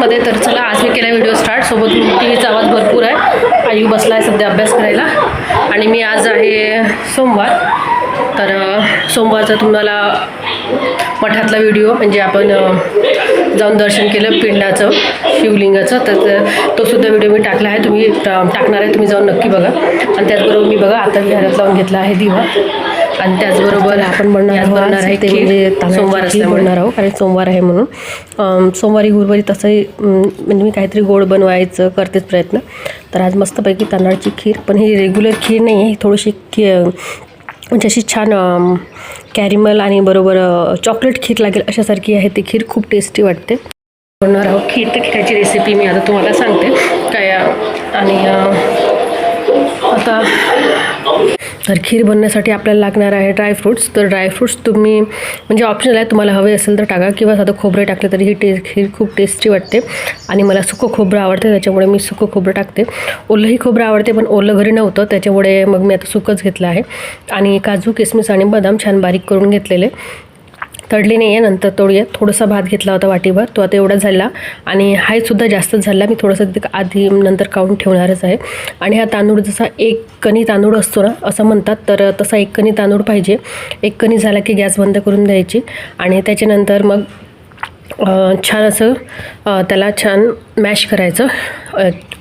किचनमध्ये तर चला आज मी केला व्हिडिओ स्टार्ट सोबत टी व्हीचा आवाज भरपूर आहे. आयू बसला आहे सध्या अभ्यास करायला. आणि मी आज आहे सोमवार. तर सोमवारचा तुम्हाला मठातला व्हिडिओ म्हणजे आपण जाऊन दर्शन केलं पिंडाचं शिवलिंगाचं. तर तो सुद्धा व्हिडिओ मी टाकला आहे. तुम्ही टा- टाकणार आहे तुम्ही जाऊन नक्की बघा. आणि त्याचबरोबर मी बघा आता घरात लावून घेतला आहे दिवा. आणि त्याचबरोबर आपण बनणार बनणार आहे ते. म्हणजे सोमवार बनणार आहोत कारण सोमवार आहे म्हणून. सोमवारी गुरुवारी तसंही म्हणजे मी काहीतरी गोड बनवायचं करतेच प्रयत्न. तर आज मस्तपैकी तांदळाची खीर पण ही रेग्युलर खीर नाही आहे ही थोडीशी खी म्हणजे अशी छान कॅरिमल आणि बरोबर चॉकलेट खीर लागेल अशासारखी आहे ती खीर खूप टेस्टी वाटते. बनणार आहोत खीर तर खीराची रेसिपी मी आता तुम्हाला सांगते. काय आणि आता तर खीर बनण्यासाठी आपल्याला लागणार आहे ड्रायफ्रूट्स तर ड्रायफ्रूट्स तुम्ही म्हणजे ऑप्शनल आहे तुम्हाला हवे असेल तर टाका किंवा साधं खोबरं टाकलं तरी ही टे खीर खूप टेस्टी वाटते. आणि मला सुकं खोबरं आवडते त्याच्यामुळे मी सुकं खोबरं टाकते. ओलंही खोबरं आवडते पण ओलं घरी नव्हतं त्याच्यामुळे मग मी आता सुकंच घेतलं आहे. आणि काजू किसमिस आणि बदाम छान बारीक करून घेतलेले. तडली नाही आहे नंतर तोडूया थोडासा भात घेतला होता वाटीभर. तो आता एवढा झाला. आणि हायसुद्धा जास्तच झाला. मी थोडंसं तिथे आधी नंतर काढून ठेवणारच आहे. आणि हा तांदूळ जसा एक कणी तांदूळ असतो ना असं म्हणतात. तर तसा एक कणी तांदूळ पाहिजे. एक कणी झाला की गॅस बंद करून द्यायची. आणि त्याच्यानंतर मग छान असं त्याला छान मॅश करायचं.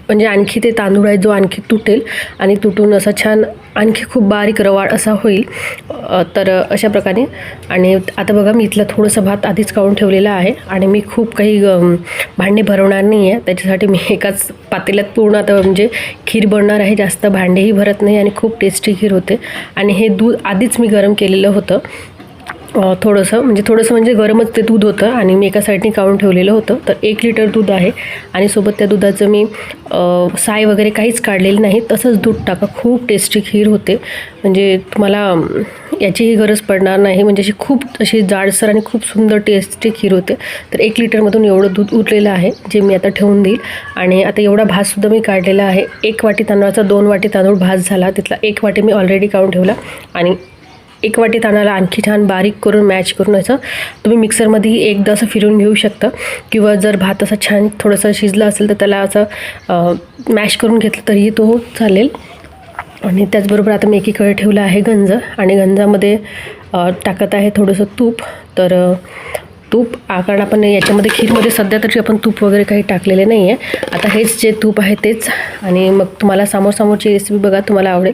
म्हणजे आणखी ते तांदूळ आहे जो आणखी तुटेल आणि तुटून असा छान आणखी खूप बारीक रवाळ असा होईल. तर अशा प्रकारे. आणि आता बघा मी इथलं थोडंसं भात आधीच काढून ठेवलेलं आहे आणि मी खूप काही भांडे भरवणार नाही आहे. त्याच्यासाठी मी एकाच पातेल्यात पूर्ण आता म्हणजे खीर बनणार आहे. जास्त भांडेही भरत नाही आणि खूप टेस्टी खीर होते. आणि हे दूध आधीच मी गरम केलेलं होतं. थोडंसं म्हणजे थोडंसं म्हणजे गरमच ते दूध होतं आणि मी एका साईडने काढून ठेवलेलं होतं. तर एक लिटर दूध आहे आणि सोबत त्या दुधाचं मी साय वगैरे काहीच काढलेलं नाही. तसंच दूध टाका. खूप टेस्टी खीर होते. म्हणजे तुम्हाला याचीही गरज पडणार नाही. म्हणजे अशी खूप अशी जाडसर आणि खूप सुंदर टेस्टी खीर होते. तर एक लिटरमधून एवढं दूध उरलेलं आहे जे मी आता ठेवून देईल. आणि आता एवढा भातसुद्धा मी काढलेला आहे. एक वाटी तांदळाचा दोन वाटी तांदूळ भात झाला. तिथला एक वाटी मी ऑलरेडी काढून ठेवला. आणि एक वाटी तांदळाला आणखी छान बारीक करून मॅच करून असं तुम्ही मिक्सरमध्ये एकदा असं फिरून घेऊ शकता. किंवा जर भात असा छान थोडंसं शिजला असेल तर त्याला असं मॅश करून घेतलं तरीही तो चालेल. आणि त्याचबरोबर आता मी एकीकडे ठेवलं आहे गंज आणि गंजामध्ये टाकत आहे थोडंसं तूप. तर तूप कारण आपण याच्यामध्ये खीरमध्ये सध्या तरी आपण तूप वगैरे काही टाकलेले नाही आहे आता हेच जे तूप आहे तेच. आणि मग तुम्हाला समोर समोरची रेसिपी बघा तुम्हाला आवडेल.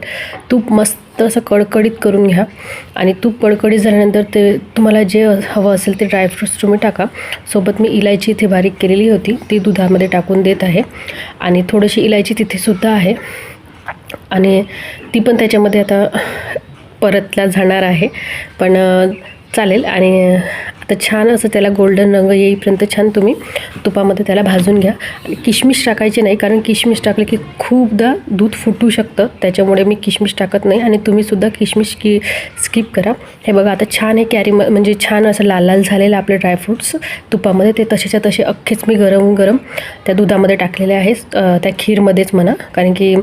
तूप मस्त असं कडकडीत करून घ्या. आणि तूप कडकडीत झाल्यानंतर ते तुम्हाला जे हवं असेल ते ड्रायफ्रूट्स तुम्ही टाका. सोबत मी इलायची इथे बारीक केलेली होती. ती दुधामध्ये टाकून देत आहे. आणि थोडीशी इलायची तिथेसुद्धा आहे. आणि ती पण त्याच्यामध्ये आता परतला जाणार आहे. पण चालेल. आणि तर छान असं त्याला गोल्डन रंग येईपर्यंत छान तुम्ही तुपामध्ये त्याला भाजून घ्या. आणि किशमिश टाकायचे नाही कारण किशमिश टाकले की खूपदा दूध फुटू शकतं. त्याच्यामुळे मी किशमिश टाकत नाही आणि तुम्हीसुद्धा किशमिश की स्किप करा. हे बघा आता छान हे कॅरी म म्हणजे छान असं लाल लाल झालेलं आपले ड्रायफ्रूट्स तुपामध्ये. ते तसेच्या तसे अख्खेच मी गरम गरम त्या दुधामध्ये टाकलेले आहे. त्या खीरमध्येच म्हणा कारण की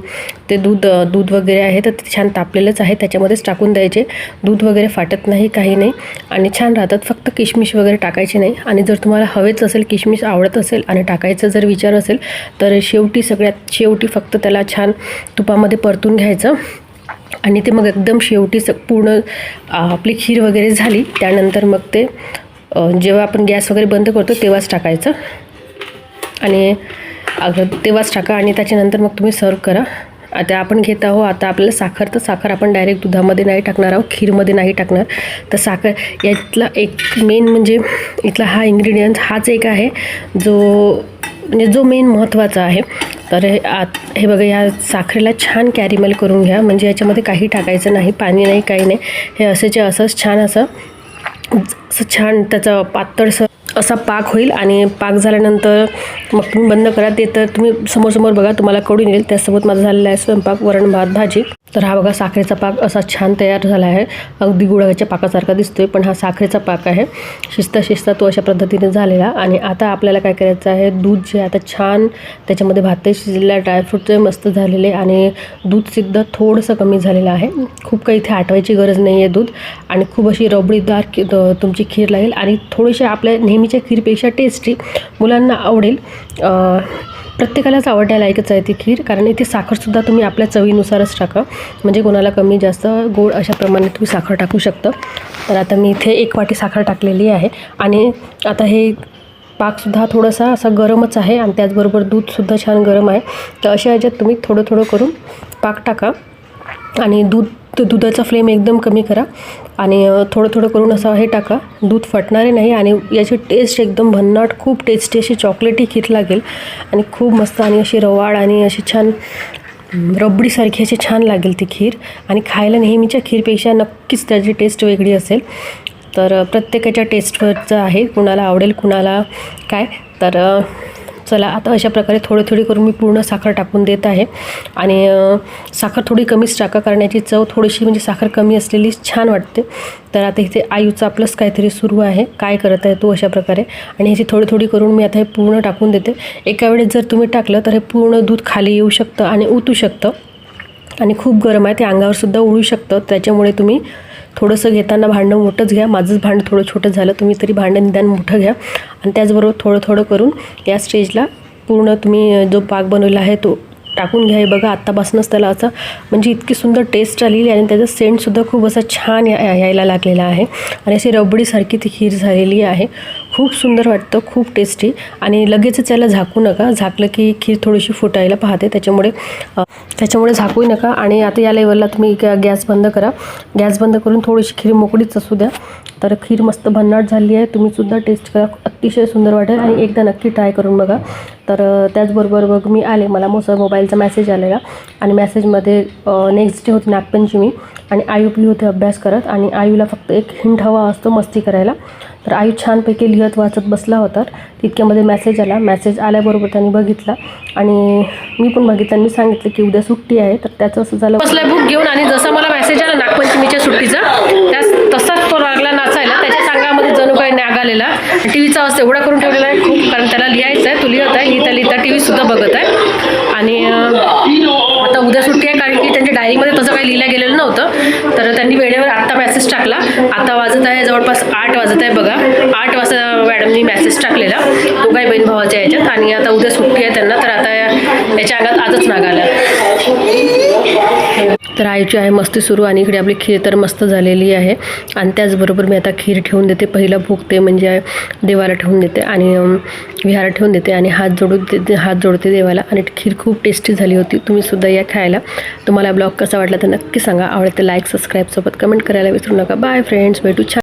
ते दूध दूध वगैरे आहे तर ते छान तापलेलंच आहे. त्याच्यामध्येच टाकून द्यायचे. दूध वगैरे फाटत नाही काही नाही. आणि छान राहतात फक्त किश किशमिश वगैरे टाकायचे नाही. आणि जर तुम्हाला हवेच असेल किशमिश आवडत असेल आणि टाकायचं जर विचार असेल तर शेवटी सगळ्यात शेवटी फक्त त्याला छान तुपामध्ये परतून घ्यायचं. आणि ते मग एकदम शेवटी स पूर्ण आपली खीर वगैरे झाली त्यानंतर मग ते जेव्हा आपण गॅस वगैरे बंद करतो तेव्हाच टाकायचं. आणि अगं तेव्हाच टाका आणि त्याच्यानंतर मग तुम्ही सर्व करा. आता आपण घेत आहोत आता आपल्याला साखर तर साखर आपण डायरेक्ट दुधामध्ये नाही टाकणार आहोत खीरमध्ये नाही टाकणार. तर साखर यातला एक मेन म्हणजे इथला हा इन्ग्रेडियंट हाच एक आहे जो म्हणजे जो मेन महत्त्वाचा आहे. तर हे आत हे बघा या साखरेला छान कॅरीमेल करून घ्या. म्हणजे याच्यामध्ये काही टाकायचं नाही पाणी नाही काही नाही. हे असेच्या असंच छान असं असं छान त्याचं पातळसं असा पाक होईल आणि पाक झाल्यानंतर मग तुम्ही बंद करा. ते तर तुम्ही समोरसमोर बघा तुम्हाला कळून येईल त्यासोबत माझा झालेला आहे स्वयंपाक वरण भात भाजी. तर हा बघा साखरेचा पाक असा छान तयार झाला आहे. अगदी गुळाच्या पाकासारखा दिसतोय पण हा साखरेचा पाक आहे. शिस्ता शिस्ता तो अशा पद्धतीने झालेला. आणि आता आपल्याला काय करायचं आहे दूध जे आता छान त्याच्यामध्ये भातही शिजलेला ड्रायफ्रूटचे मस्त झालेले आणि दूधसुद्धा थोडंसं कमी झालेलं आहे. खूप काही इथे आटवायची गरज नाही आहे दूध. आणि खूप अशी रबडीदार तुमची खीर लागेल. आणि थोडीशी आपल्या नेहमी नेहमीच्या खीरपेक्षा टेस्टी मुलांना आवडेल. प्रत्येकालाच प्रत्येकालाच आवडण्यालायकच आहे ती खीर. कारण इथे साखरसुद्धा तुम्ही आपल्या चवीनुसारच टाका. म्हणजे कोणाला कमी जास्त गोड अशा प्रमाणे तुम्ही साखर टाकू शकता. तर आता मी इथे एक वाटी साखर टाकलेली आहे. आणि आता हे पाकसुद्धा थोडासा असा गरमच आहे आणि त्याचबरोबर दूधसुद्धा छान गरम आहे. तर अशा ह्याच्यात तुम्ही थोडं थोडं करून पाक टाका. आणि दूध तर दुधाचा फ्लेम एकदम कमी करा आणि थोडं थोडं करून असं हे टाका. दूध फटणारे नाही आणि याची टेस्ट एकदम भन्नाट खूप टेस्टी अशी चॉकलेटी खीर लागेल. आणि खूप मस्त आणि अशी रवाळ आणि अशी छान रबडीसारखी अशी छान लागेल ती खीर. आणि खायला नेहमीच्या खीरपेक्षा नक्कीच त्याची टेस्ट वेगळी असेल. तर प्रत्येकाच्या टेस्टवरचं आहे. कुणाला आवडेल कुणाला काय? तर चला आता अशा प्रकारे थोडी थोडी करून मी पूर्ण साखर टाकून देत आहे. आणि साखर थोडी कमीच टाका करण्याची चव थोडीशी म्हणजे साखर कमी असलेली छान वाटते. तर आता इथे आयुचा प्लस काहीतरी सुरू आहे. काय करत आहे तो अशा प्रकारे. आणि ह्याची थोडी थोडी करून मी आता हे पूर्ण टाकून देते. एका वेळेस जर तुम्ही टाकलं तर हे पूर्ण दूध खाली येऊ शकतं आणि उतू शकतं. आणि खूप गरम आहे ते अंगावरसुद्धा उळू शकतं. त्याच्यामुळे तुम्ही थोडंसं घेताना भांडं मोठंच घ्या. माझंच भांडं थोडं छोटं झालं तुम्ही तरी भांडं निदान मोठं घ्या. आणि त्याचबरोबर थोडं थोडं करून या स्टेजला पूर्ण तुम्ही जो पाक बनवला आहे तो टाकून घ्या. हे बघा आत्तापासूनच त्याला असं म्हणजे इतकी सुंदर टेस्ट आलेली आहे आणि त्याचा सेंटसुद्धा खूप असा छान या यायला लागलेला आहे. आणि अशी रबडीसारखी ती खीर झालेली आहे. खूप सुंदर वाटतं खूप टेस्टी आणि लगेचच याला झाकू नका. झाकलं की खीर थोडीशी फुटायला पाहते. त्याच्यामुळे त्याच्यामुळे झाकूही नका. आणि आता या लेवलला तुम्ही गॅस बंद करा. गॅस बंद करून थोडीशी खीर मोकळीच असू द्या. तर खीर मस्त भन्नाट झाली आहे. तुम्हीसुद्धा टेस्ट करा. अतिशय सुंदर वाटेल आणि एकदा नक्की ट्राय करून बघा. तर त्याचबरोबर मग मी आले. मला मोसा मोबाईलचा मेसेज आलेला. आणि मेसेजमध्ये नेक्स्ट डे होती नागपंचमी. आणि आयू पी होते अभ्यास करत. आणि आयूला फक्त एक हिंट हवा असतो मस्ती करायला. तर आयू छानपैकी लिहत वाचत बसला होता. तितक्यामध्ये मेसेज आला. मेसेज आल्याबरोबर त्यांनी बघितला. आणि मी पण बघितलं. आणि मी सांगितलं की उद्या सुट्टी आहे. तर त्याचं असं झालं बुक घेऊन. आणि जसा मला मेसेज आला नागपंचमीच्या सुट्टीचा त्यास तसाच तो लागला नाचायला त्याच्या सांगामध्ये जणू काही नाग आलेला. टी व्हीचा आवाज एवढा करून ठेवलेला आहे. खूप कारण त्याला लिहायचं आहे. तो लिहत आहे. लिहिता लिहिता टी व्हीसुद्धा बघत आहे. आणि आता उद्या सुट्टी आहे कारण की त्यांच्या डायरीमध्ये तसं काही लिहिलं गेलेलं नव्हतं. तर त्यांनी वेळेवर आत्ता मेसेज टाकला. आता वाजत आहे जवळपास आठ वाजत आहे बघा. आठ वाजता मॅडमनी मेसेज टाकलेला. दोघाही बहीण भावाच्या ह्याच्यात आणि आता उद्या सुट्टी आहे त्यांना. तर आता याच्या अंगात आजच नाग आला. तर आईची आहे मस्ती सुरू आणि इकडे आपली खीर तर मस्त झालेली आहे. आणि त्याचबरोबर मी आता खीर ठेवून देते. पहिला भोगते म्हणजे देवाला ठेवून देते आणि विहार ठेवून देते आणि हात जोडू देते हात जोडते देवाला. आणि खीर खूप टेस्टी झाली होती. तुम्ही सुद्धा या खायला. तुम्हाला ब्लॉग कसा वाटला तर नक्की सांगा. आवडते लाईक सबस्क्राईबसोबत कमेंट करायला विसरू नका. बाय फ्रेंड्स भेटू. छान